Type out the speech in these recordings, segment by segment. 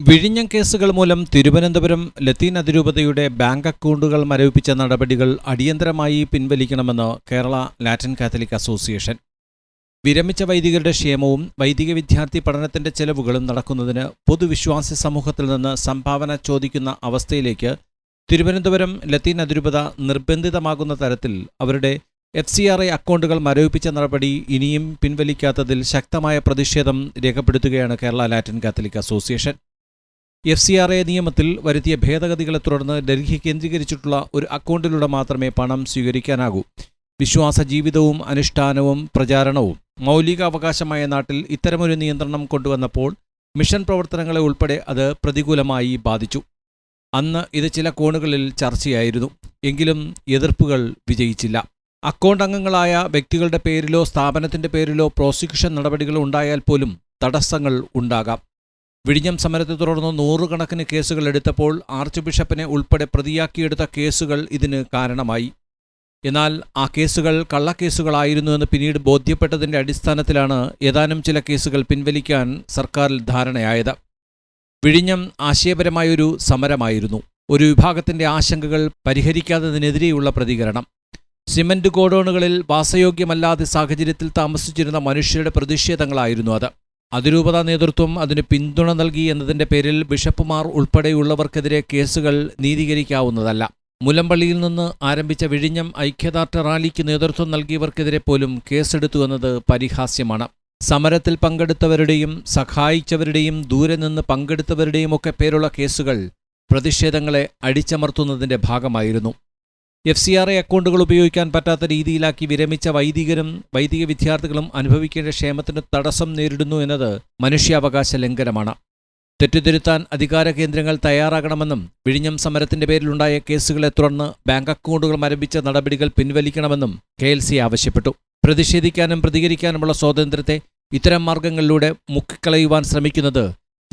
വിഴിഞ്ഞം കേസുകൾ മൂലം തിരുവനന്തപുരം ലത്തീൻ അതിരൂപതയുടെ ബാങ്ക് അക്കൗണ്ടുകൾ മരവിപ്പിച്ച നടപടികൾ അടിയന്തരമായി പിൻവലിക്കണമെന്ന് കേരള ലാറ്റിൻ കാത്തലിക് അസോസിയേഷൻ. വിരമിച്ച വൈദികരുടെ ക്ഷേമവും വൈദിക വിദ്യാർത്ഥി പഠനത്തിന്റെ ചെലവുകളും നടക്കുന്നതിന് പൊതുവിശ്വാസി സമൂഹത്തിൽ നിന്ന് സംഭാവന ചോദിക്കുന്ന അവസ്ഥയിലേക്ക് തിരുവനന്തപുരം ലത്തീൻ അതിരൂപത നിർബന്ധിതമാകുന്ന തരത്തിൽ അവരുടെ എഫ് സി ആർ ഐ അക്കൗണ്ടുകൾ മരവിപ്പിച്ച നടപടി ഇനിയും പിൻവലിക്കാത്തതിൽ ശക്തമായ പ്രതിഷേധം രേഖപ്പെടുത്തുകയാണ് Kerala Latin Catholic association. F C R A നിയമത്തിൽ വരുത്തിയ ഭേദഗതികളെ തുടർന്ന് ഡൽഹി കേന്ദ്രീകരിച്ചിട്ടുള്ള ഒരു അക്കൗണ്ടിലൂടെ മാത്രമേ പണം സ്വീകരിക്കാനാകൂ. വിശ്വാസ ജീവിതവും അനുഷ്ഠാനവും പ്രചാരണവും മൗലികാവകാശമായ നാട്ടിൽ ഇത്തരമൊരു നിയന്ത്രണം കൊണ്ടുവന്നപ്പോൾ മിഷൻ പ്രവർത്തനങ്ങളെ ഉൾപ്പെടെ അത് പ്രതികൂലമായി ബാധിച്ചു. അന്ന് ഇത് ചില കോണുകളിൽ ചർച്ചയായിരുന്നു. എങ്കിലും എതിർപ്പുകൾ വിജയിച്ചില്ല. അക്കൗണ്ട് അംഗങ്ങളായ വ്യക്തികളുടെ പേരിലോ സ്ഥാപനത്തിന്റെ പേരിലോ പ്രോസിക്യൂഷൻ നടപടികൾ ഉണ്ടായാൽ പോലും തടസ്സങ്ങൾ ഉണ്ടാകാം. വിഴിഞ്ഞം സമരത്തെ തുടർന്ന് നൂറുകണക്കിന് കേസുകൾ എടുത്തപ്പോൾ ആർച്ച് ബിഷപ്പിനെ ഉൾപ്പെടെ പ്രതിയാക്കിയെടുത്ത കേസുകൾ ഇതിന് കാരണമായി. എന്നാൽ ആ കേസുകൾ കള്ളക്കേസുകളായിരുന്നു എന്ന് പിന്നീട് ബോധ്യപ്പെട്ടതിന്റെ അടിസ്ഥാനത്തിലാണ് ഏതാനും ചില കേസുകൾ പിൻവലിക്കാൻ സർക്കാരിൽ ധാരണയായത്. വിഴിഞ്ഞം ആശയപരമായൊരു സമരമായിരുന്നു. ഒരു വിഭാഗത്തിന്റെ ആശങ്കകൾ പരിഹരിക്കാത്തതിനെതിരെയുള്ള പ്രതികരണം. സിമന്റ് ഗോഡൌണുകളിൽ വാസയോഗ്യമല്ലാതെ സാഹചര്യത്തിൽ താമസിച്ചിരുന്ന മനുഷ്യരുടെ പ്രതിഷേധങ്ങളായിരുന്നു അത്. അതിരൂപത നേതൃത്വം അതിന് പിന്തുണ നൽകി എന്നതിന്റെ പേരിൽ ബിഷപ്പുമാർ ഉൾപ്പെടെയുള്ളവർക്കെതിരെ കേസുകൾ നീതീകരിക്കാവുന്നതല്ല. മുലമ്പള്ളിയിൽ നിന്ന് ആരംഭിച്ച വിഴിഞ്ഞം ഐക്യദാർഢ്യ റാലിക്ക് നേതൃത്വം നൽകിയവർക്കെതിരെ പോലും കേസെടുത്തു എന്നത് പരിഹാസ്യമാണ്. സമരത്തിൽ പങ്കെടുത്തവരുടെയും സഹായിച്ചവരുടെയും ദൂരെ നിന്ന് പങ്കെടുത്തവരുടെയുമൊക്കെ പേരുള്ള കേസുകൾ പ്രതിഷേധങ്ങളെ അടിച്ചമർത്തുന്നതിന്റെ ഭാഗമായിരുന്നു. എഫ് സി ആർ ഐ അക്കൗണ്ടുകൾ ഉപയോഗിക്കാൻ പറ്റാത്ത രീതിയിലാക്കി വിരമിച്ച വൈദികരും വൈദിക വിദ്യാർത്ഥികളും അനുഭവിക്കേണ്ട ക്ഷേമത്തിന് തടസ്സം നേരിടുന്നു എന്നത് മനുഷ്യാവകാശ ലംഘനമാണ്. തെറ്റുതിരുത്താൻ അധികാര കേന്ദ്രങ്ങൾ തയ്യാറാകണമെന്നും വിഴിഞ്ഞം സമരത്തിന്റെ പേരിലുണ്ടായ കേസുകളെ തുടർന്ന് ബാങ്ക് അക്കൗണ്ടുകൾ മരവിച്ച നടപടികൾ പിൻവലിക്കണമെന്നും കെ എൽ സി ആവശ്യപ്പെട്ടു. പ്രതിഷേധിക്കാനും പ്രതികരിക്കാനുമുള്ള സ്വാതന്ത്ര്യത്തെ ഇത്തരം മാർഗങ്ങളിലൂടെ മുക്കിക്കളയുവാൻ ശ്രമിക്കുന്നത്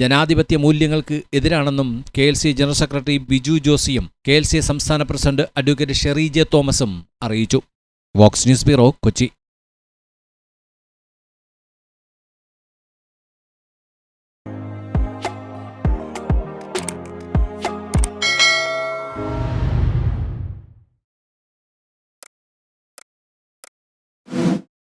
ജനാധിപത്യ മൂല്യങ്ങൾക്ക് എതിരാണെന്നും K L C general secretary Biju ജോസിയും K L C സംസ്ഥാന പ്രസിഡന്റ് അഡ്വക്കേറ്റ് ഷെറി ജെ തോമസും അറിയിച്ചു. Vox news bureau Kochi.